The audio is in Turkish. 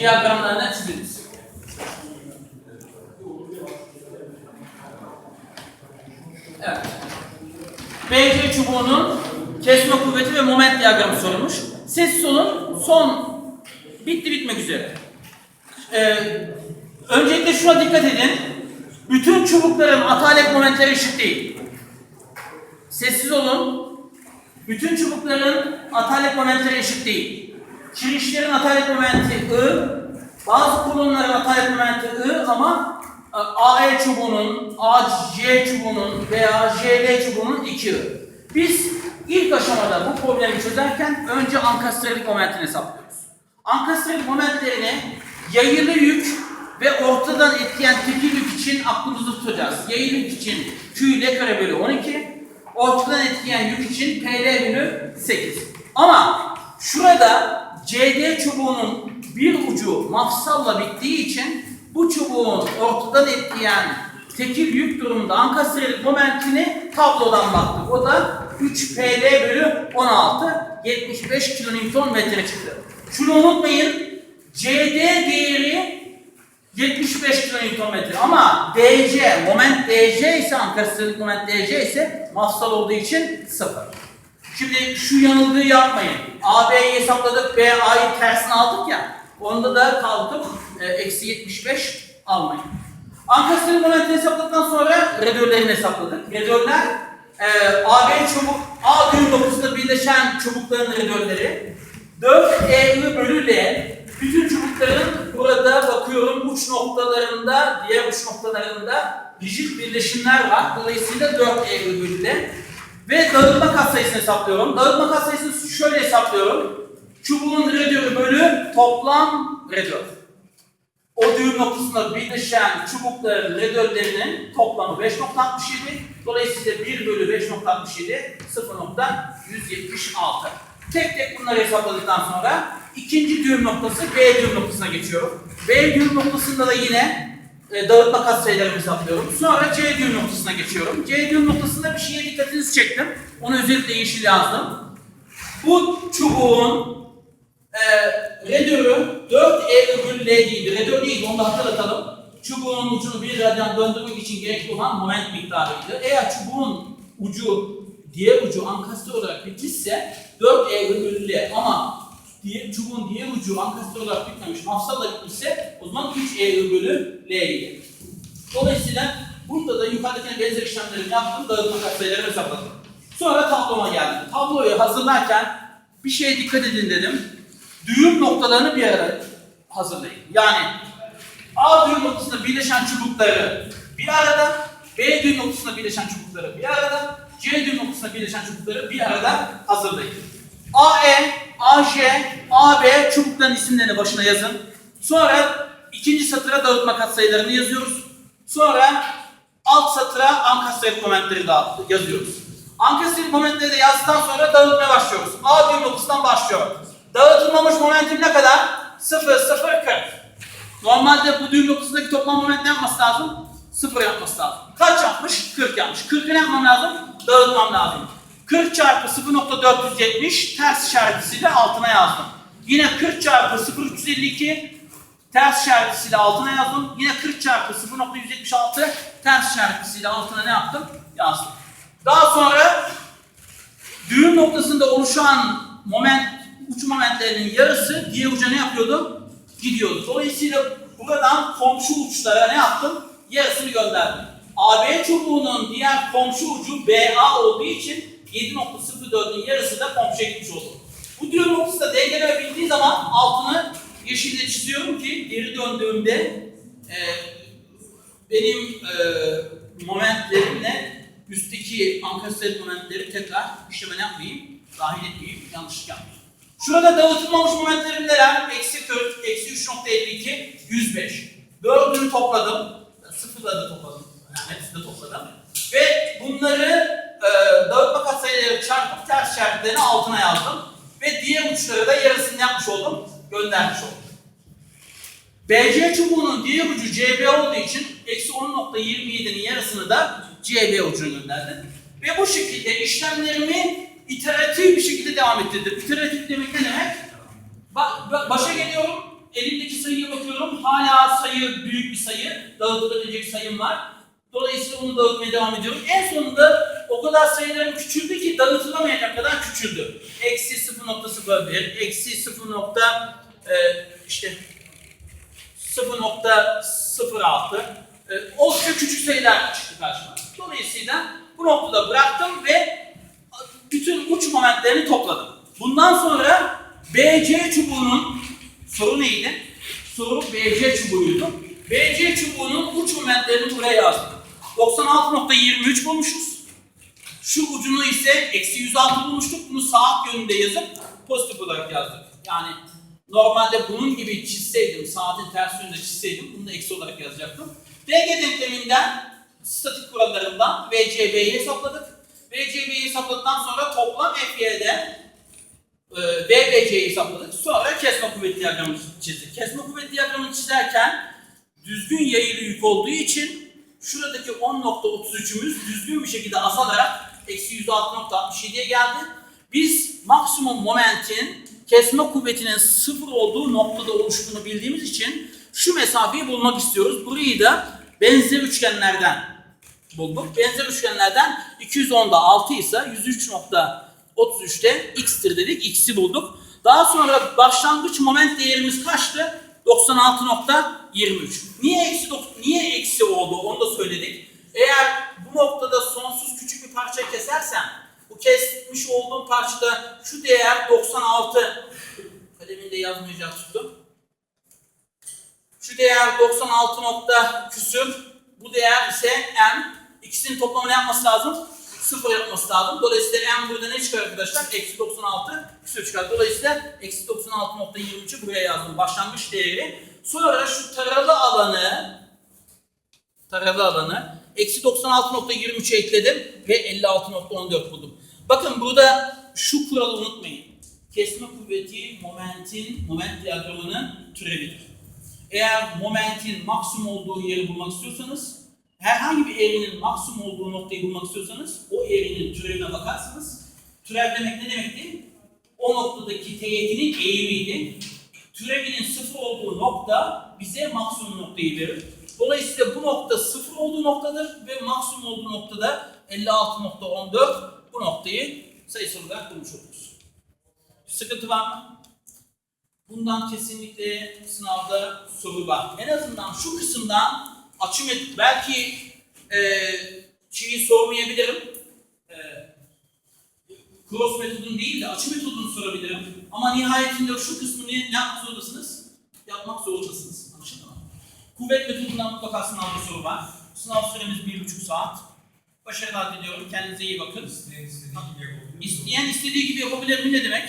diyagramlarına çiziniz. Evet. BC çubuğunun kesme kuvveti ve moment diyagramı sorulmuş. Sessiz olun. Son bitti bitmek üzere. Ee, öncelikle şuna dikkat edin. Bütün çubukların atalep momentleri eşit değil. Sessiz olun. Bütün çubukların atalep momentleri eşit değil. Kirişlerin atalep momenti I, bazı kolonların atalep momenti I ama e, AE çubuğunun, AC çubuğunun veya JL çubuğunun 2 I. Biz ilk aşamada bu problemi çözerken önce ankastrelik momentini hesaplıyoruz. Ankastrelik momentlerini yayılı yük ve ortadan etkileyen tekil yük için aklımızda tutacağız. Yayılı yük için Q L kare bölü 12, ortadan etkileyen yük için PL bölü 8. Ama şurada CD çubuğunun bir ucu mafsalla bittiği için bu çubuğun ortadan etkileyen tekil yük durumunda ankastrelik momentini tablodan baktık. O da 3 PL bölü 16 75 kilonewton metre çıktı. Şunu unutmayın. CD değeri 75 kilonewton metre ama DC, moment DC ise ankastrelik moment DC ise mafsal olduğu için 0. Şimdi şu yanılgıyı yapmayın. AB'yi hesapladık, BA'yı tersine aldık ya. Onda da kalkıp e, eksi 75 almayın. Ankastrelik momentini hesapladıktan sonra redörlerini hesapladık. Redörler e, AB çubuk, A düğüm noktasında birleşen çubukların redörleri. 4 EU bölü L bütün çubukların burada bakıyorum uç noktalarında, diğer uç noktalarında rigid birleşimler var. Dolayısıyla 4 EU bölü L. Ve dağılma katsayısını hesaplıyorum. Dağılma katsayısını şöyle hesaplıyorum. Çubuğun redörü bölü toplam redör. O düğüm noktasında birleşen çubukların redörlerinin toplamı 5.67. Dolayısıyla 1 bölü 5.67 0.176. Tek tek bunları hesapladıktan sonra ikinci düğüm noktası B düğüm noktasına geçiyorum. B düğüm noktasında da yine e, dağıtma katsayılarımı hesaplıyorum. Sonra C düğüm noktasına geçiyorum. C düğüm noktasında bir şeye dikkatinizi çektim. Onu özellikle yeşil yazdım. Bu çubuğun e, redörü 4 E bölü L değildi. Redör değil, onu da hatırlatalım. Çubuğun ucunu bir radyan döndürmek için gerekli olan moment miktarıydı. Eğer çubuğun ucu, diğer ucu ankastre olarak bitmişse 4 E bölü L ama diye, çubuğun diğer ucu ankastre olarak bitmemiş, mafsalla bitmişse o zaman 3 E bölü L idi. Dolayısıyla burada da yukarıdakine benzer işlemleri yaptım, dağıtma katsayılarını hesapladım. Sonra tabloma geldim. Tabloyu hazırlarken bir şeye dikkat edin dedim. Düğüm noktalarını bir arada hazırlayın. Yani A düğüm noktasında birleşen çubukları bir arada, B düğüm noktasında birleşen çubukları bir arada, C düğüm noktasında birleşen çubukları bir arada hazırlayın. AE, AJ, AB çubukların isimlerini başına yazın. Sonra ikinci satıra dağıtma katsayılarını yazıyoruz. Sonra alt satıra ankastrelik momentleri da yazıyoruz. Ankastrelik momentleri de yazdıktan sonra dağıtmaya başlıyoruz. A düğüm noktasından başlıyor. Dağıtılmamış momentim ne kadar? 0, 0, 40. Normalde bu düğüm noktasındaki toplam moment ne yapması lazım? 0 yapması lazım. Kaç yapmış? 40 yapmış. 40'ı ne yapmam lazım? Dağıtmam lazım. 40 çarpı 0.470 ters işaretisiyle altına yazdım. Yine 40 çarpı 0.352 ters işaretisiyle altına yazdım. Yine 40 çarpı 0.176 ters işaretisiyle altına ne yaptım? Yazdım. Daha sonra düğüm noktasında oluşan moment, uç momentlerinin yarısı diğer uca ne yapıyordu? Gidiyordu. Dolayısıyla buradan komşu uçlara ne yaptım? Yarısını gönderdim. AB çubuğunun diğer komşu ucu BA olduğu için 7.04'ün yarısı da komşuya gitmiş oldu. Bu düğüm noktası da dengelenebildiği zaman altını yeşille çiziyorum ki geri döndüğümde e, benim e, momentlerimle üstteki ankastrelik momentleri tekrar işleme yapmayayım, dahil etmeyeyim, yanlışlık yapmayayım. Şurada dağıtılmamış momentlerim neler? Eksi 40, eksi 3.52, 105. Dördünü topladım. Sıfırları da topladım. Yani hepsini de topladım. Ve bunları çarpıp ters işaretlerini altına yazdım. Ve diğer uçlara da yarısını yapmış oldum, göndermiş oldum. BC çubuğunun diğer ucu CB olduğu için eksi 10.27'nin yarısını da CB ucuna gönderdim. Ve bu şekilde işlemlerimi iteratif bir şekilde devam ettirdim. İteratif demek ne demek? Ba- ba- başa geliyorum, Elimdeki sayıya bakıyorum. Hala sayı büyük bir sayı. Dağıtılabilecek sayım var. Dolayısıyla bunu dağıtmaya devam ediyorum. En sonunda o kadar sayılarım küçüldü ki dağıtılamayacak kadar küçüldü. Eksi 0.01, eksi 0. nokta, e, işte 0.06 e, oldukça küçük sayılar çıktı karşıma. Dolayısıyla bu noktada bıraktım ve bütün uç momentlerini topladım. Bundan sonra BC çubuğunun soru neydi? Soru BC çubuğuydu. BC çubuğunun uç momentlerini buraya yazdım. 96.23 bulmuşuz. Şu ucunu ise eksi 106 bulmuştuk. Bunu saat yönünde yazıp pozitif olarak yazdık. Yani normalde bunun gibi çizseydim, saatin ters yönünde çizseydim bunu da eksi olarak yazacaktım. DG denkleminden, statik kurallarından VCB'yi hesapladık. VCB'yi hesapladıktan sonra toplam FY'den e, VBC'yi hesapladık. Sonra kesme kuvvet diyagramını çizdik. Kesme kuvvet diyagramını çizerken düzgün yayılı yük olduğu için şuradaki 10.33'ümüz düzgün bir şekilde azalarak eksi 106.67'ye geldi. Biz maksimum momentin kesme kuvvetinin sıfır olduğu noktada oluştuğunu bildiğimiz için şu mesafeyi bulmak istiyoruz. Burayı da benzer üçgenlerden bulduk. Benzer üçgenlerden 210'da 6 ise 103.33'te x'tir dedik. X'i bulduk. Daha sonra başlangıç moment değerimiz kaçtı? 96.23. Niye eksi niye eksi oldu onu da söyledik. Eğer bu noktada sonsuz küçük bir parça kesersem bu kesmiş olduğum parçada şu değer 96 kaleminde yazmayacak tuttum. Şu değer 96 nokta küsür. Bu değer ise m. İkisinin toplamını yapması lazım. Sıfır yapması lazım. Dolayısıyla m burada ne çıkar arkadaşlar? Eksi 96 küsür çıkar. Dolayısıyla eksi 96.23'ü buraya yazdım. Başlangıç değeri. Sonra şu taralı alanı taralı alanı eksi 96.23'e ekledim ve 56.14 buldum. Bakın burada şu kuralı unutmayın. Kesme kuvveti momentin, moment diyagramının türevidir. Eğer momentin maksimum olduğu yeri bulmak istiyorsanız, herhangi bir eğrinin maksimum olduğu noktayı bulmak istiyorsanız, o eğrinin türevine bakarsınız. Türev demek ne demekti? O noktadaki teğetinin eğimiydi. Türevinin sıfır olduğu nokta bize maksimum noktayı verir. Dolayısıyla bu nokta sıfır olduğu noktadır ve maksimum olduğu noktada 56.14 bu noktayı sayısal olarak bulmuş oluruz. Sıkıntı var mı? Bundan kesinlikle sınavda soru var. En azından şu kısımdan açım et, belki e, şeyi sormayabilirim. E, cross metodunu değil de açı metodunu sorabilirim. Ama nihayetinde şu kısmını ne yapmak zorundasınız? Yapmak zorundasınız. Kuvvet metodundan mutlaka sınavda soru var. Sınav süremiz bir buçuk saat. Başarılar diliyorum. Kendinize iyi bakın. İsteyen istediği gibi yapabilir. İsteyen istediği gibi yapabilir mi ne demek?